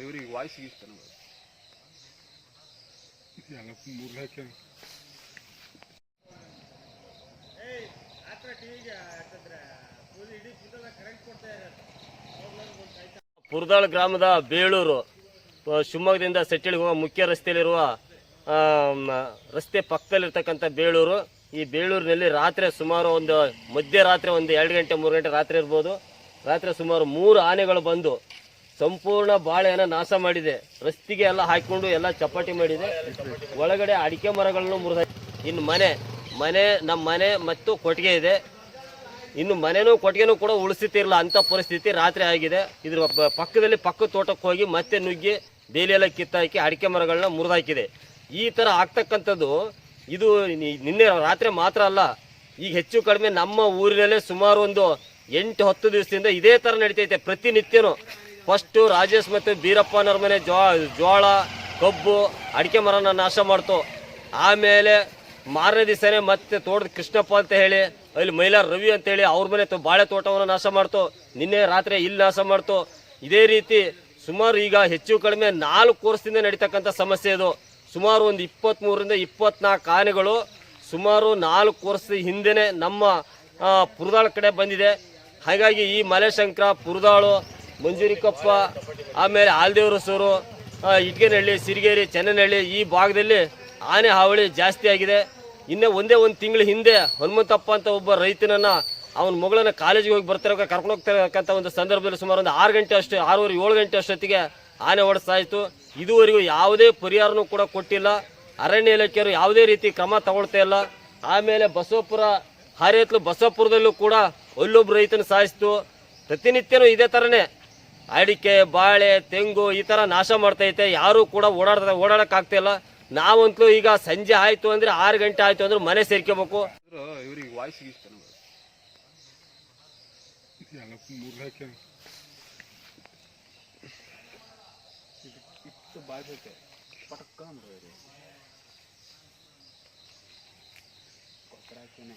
ಇವ್ರಿಗೆ ವಾಯ್ಸ್ ಇಷ್ಟ ಮೂರು ಹಾಕಿ ಪುರದಾಳ್ ಗ್ರಾಮದ ಬೇಳೂರು ಶಿವಮೊಗ್ಗದಿಂದ ಸೆಟ್ಟಿಳಿಗೆ ಹೋಗುವ ಮುಖ್ಯ ರಸ್ತೆಯಲ್ಲಿರುವ ರಸ್ತೆ ಪಕ್ಕದಲ್ಲಿರ್ತಕ್ಕಂಥ ಬೇಳೂರು. ಈ ಬೇಳೂರಿನಲ್ಲಿ ರಾತ್ರಿ ಸುಮಾರು ಒಂದು ಮಧ್ಯರಾತ್ರಿ ಒಂದು ಎರಡು ಗಂಟೆ, ಮೂರು ಗಂಟೆ ರಾತ್ರಿ ಇರ್ಬೋದು. ರಾತ್ರಿ ಸುಮಾರು ಮೂರು ಆನೆಗಳು ಬಂದು ಸಂಪೂರ್ಣ ಬಾಳೆಯನ್ನು ನಾಶ ಮಾಡಿದೆ. ರಸ್ತೆಗೆ ಎಲ್ಲ ಹಾಕಿಕೊಂಡು ಎಲ್ಲ ಚಪಾಟಿ ಮಾಡಿದೆ. ಒಳಗಡೆ ಅಡಿಕೆ ಮರಗಳನ್ನು ಮುರಿದ, ಇನ್ನು ಮನೆ ಮನೆ, ನಮ್ಮ ಮನೆ ಮತ್ತು ಕೊಟ್ಟಿಗೆ ಇದೆ. ಇನ್ನು ಮನೆನೂ ಕೊಟ್ಟಿಗೆನೂ ಕೂಡ ಉಳಿಸುತ್ತಿರಲ್ಲ ಅಂಥ ಪರಿಸ್ಥಿತಿ ರಾತ್ರಿ ಆಗಿದೆ. ಇದ್ರ ಪಕ್ಕದಲ್ಲಿ ಪಕ್ಕದ ತೋಟಕ್ಕೆ ಹೋಗಿ ಮತ್ತೆ ನುಗ್ಗಿ ಬೇಲಿ ಎಲ್ಲ ಕಿತ್ತಾಕಿ ಅಡಿಕೆ ಮರಗಳನ್ನ ಮುರಿದಾಕಿದೆ. ಈ ಥರ ಆಗ್ತಕ್ಕಂಥದ್ದು ಇದು ನಿನ್ನೆ ರಾತ್ರಿ ಮಾತ್ರ ಅಲ್ಲ, ಈಗ ಹೆಚ್ಚು ಕಡಿಮೆ ನಮ್ಮ ಊರಿನಲ್ಲೇ ಸುಮಾರು ಒಂದು ಎಂಟು ಹತ್ತು ದಿವಸದಿಂದ ಇದೇ ಥರ ನಡೀತೈತೆ ಪ್ರತಿನಿತ್ಯನೂ. ಫಸ್ಟು ರಾಜೇಶ್ ಮತ್ತು ಬೀರಪ್ಪನವ್ರ ಮನೆ ಜೋ ಜೋಳ, ಕಬ್ಬು, ಅಡಿಕೆ ಮರನ ನಾಶ ಮಾಡ್ತು. ಆಮೇಲೆ ಮಾರನೇ ದಿವಸನೇ ಮತ್ತೆ ತೋಟದ ಕೃಷ್ಣಪ್ಪ ಅಂತ ಹೇಳಿ, ಅಲ್ಲಿ ಮೈಲಾರ್ ರವಿ ಅಂತ ಹೇಳಿ ಅವ್ರ ಮನೆ ಬಾಳೆ ತೋಟವನ್ನು ನಾಶ ಮಾಡ್ತು. ನಿನ್ನೆ ರಾತ್ರಿ ಇಲ್ಲಿ ನಾಶ ಮಾಡ್ತು. ಇದೇ ರೀತಿ ಸುಮಾರು ಈಗ ಹೆಚ್ಚು ಕಡಿಮೆ ನಾಲ್ಕು ವರ್ಷದಿಂದ ನಡೀತಕ್ಕಂಥ ಸಮಸ್ಯೆ ಇದು. ಸುಮಾರು ಒಂದು ಇಪ್ಪತ್ತ್ಮೂರರಿಂದ ಇಪ್ಪತ್ನಾಲ್ಕು ಆನೆಗಳು ಸುಮಾರು ನಾಲ್ಕು ವರ್ಷದ ಹಿಂದೆಯೇ ನಮ್ಮ ಪುರದಾಳ ಕಡೆ ಬಂದಿದೆ. ಹಾಗಾಗಿ ಈ ಮಲೆಶಂಕರ, ಪುರದಾಳು, ಮಂಜೂರಿಕಪ್ಪ, ಆಮೇಲೆ ಆಲ್ದೇವ್ರಸೂರು ಇಟ್ಗೆನಹಳ್ಳಿ, ಸಿರಿಗೇರಿ, ಚೆನ್ನನಹಳ್ಳಿ ಈ ಭಾಗದಲ್ಲಿ ಆನೆ ಹಾವಳಿ ಜಾಸ್ತಿ ಆಗಿದೆ. ಇನ್ನೇ ಒಂದೇ ಒಂದು ತಿಂಗಳ ಹಿಂದೆ ಹನುಮಂತಪ್ಪ ಅಂತ ಒಬ್ಬ ರೈತನನ್ನು ಅವನ ಮಗಳನ್ನ ಕಾಲೇಜಿಗೆ ಹೋಗಿ ಬರ್ತಿರೋ ಕರ್ಕೊಂಡು ಹೋಗ್ತಿರಕ್ಕಂಥ ಒಂದು ಸಂದರ್ಭದಲ್ಲಿ ಸುಮಾರು ಒಂದು ಆರು ಗಂಟೆ ಅಷ್ಟು, ಆರೂವರೆ ಏಳು ಗಂಟೆ ಅಷ್ಟೊತ್ತಿಗೆ ಆನೆ ಓಡಿಸ್ತಾ ಇತ್ತು ಇದುವರೆಗೂ ಯಾವುದೇ ಪರಿಹಾರನೂ ಕೂಡ ಕೊಟ್ಟಿಲ್ಲ. ಅರಣ್ಯ ಇಲಾಖೆಯವರು ಯಾವುದೇ ರೀತಿ ಕ್ರಮ ತಗೊಳ್ತಾ ಇಲ್ಲ. ಆಮೇಲೆ ಬಸವಪುರ ಹಾರಿಯತ್ಲು ಬಸವಪುರದಲ್ಲೂ ಕೂಡ ಅಲ್ಲೊಬ್ಬ ರೈತನ ಸಾಯಿಸ್ತು. ಪ್ರತಿನಿತ್ಯನೂ ಇದೇ ಥರನೇ ಅಡಿಕೆ, ಬಾಳೆ, ತೆಂಗು ಈ ಥರ ನಾಶ ಮಾಡ್ತೈತೆ. ಯಾರೂ ಕೂಡ ಓಡಾಡ್ತ ಓಡಾಡೋಕ್ಕಾಗ್ತಾಯಿಲ್ಲ ನಾವಂತೂ ಈಗ ಸಂಜೆ ಆಯಿತು ಅಂದರೆ ಆರು ಗಂಟೆ ಆಯಿತು ಅಂದ್ರೆ ಮನೆ ಸೇರ್ಕೋಬೇಕು. ವಾಯ್ಸ್ ಇಷ್ಟ ಎಲ್ಲ ಮೂರು ಹಾಕಿ ಇಷ್ಟು ಬಾಯ್ಸೈತೆ ಪಟಕ್ಕ ಅಂದ್ರೆ ಕೊಕ್ಕಡ ಹಾಕಿನೇ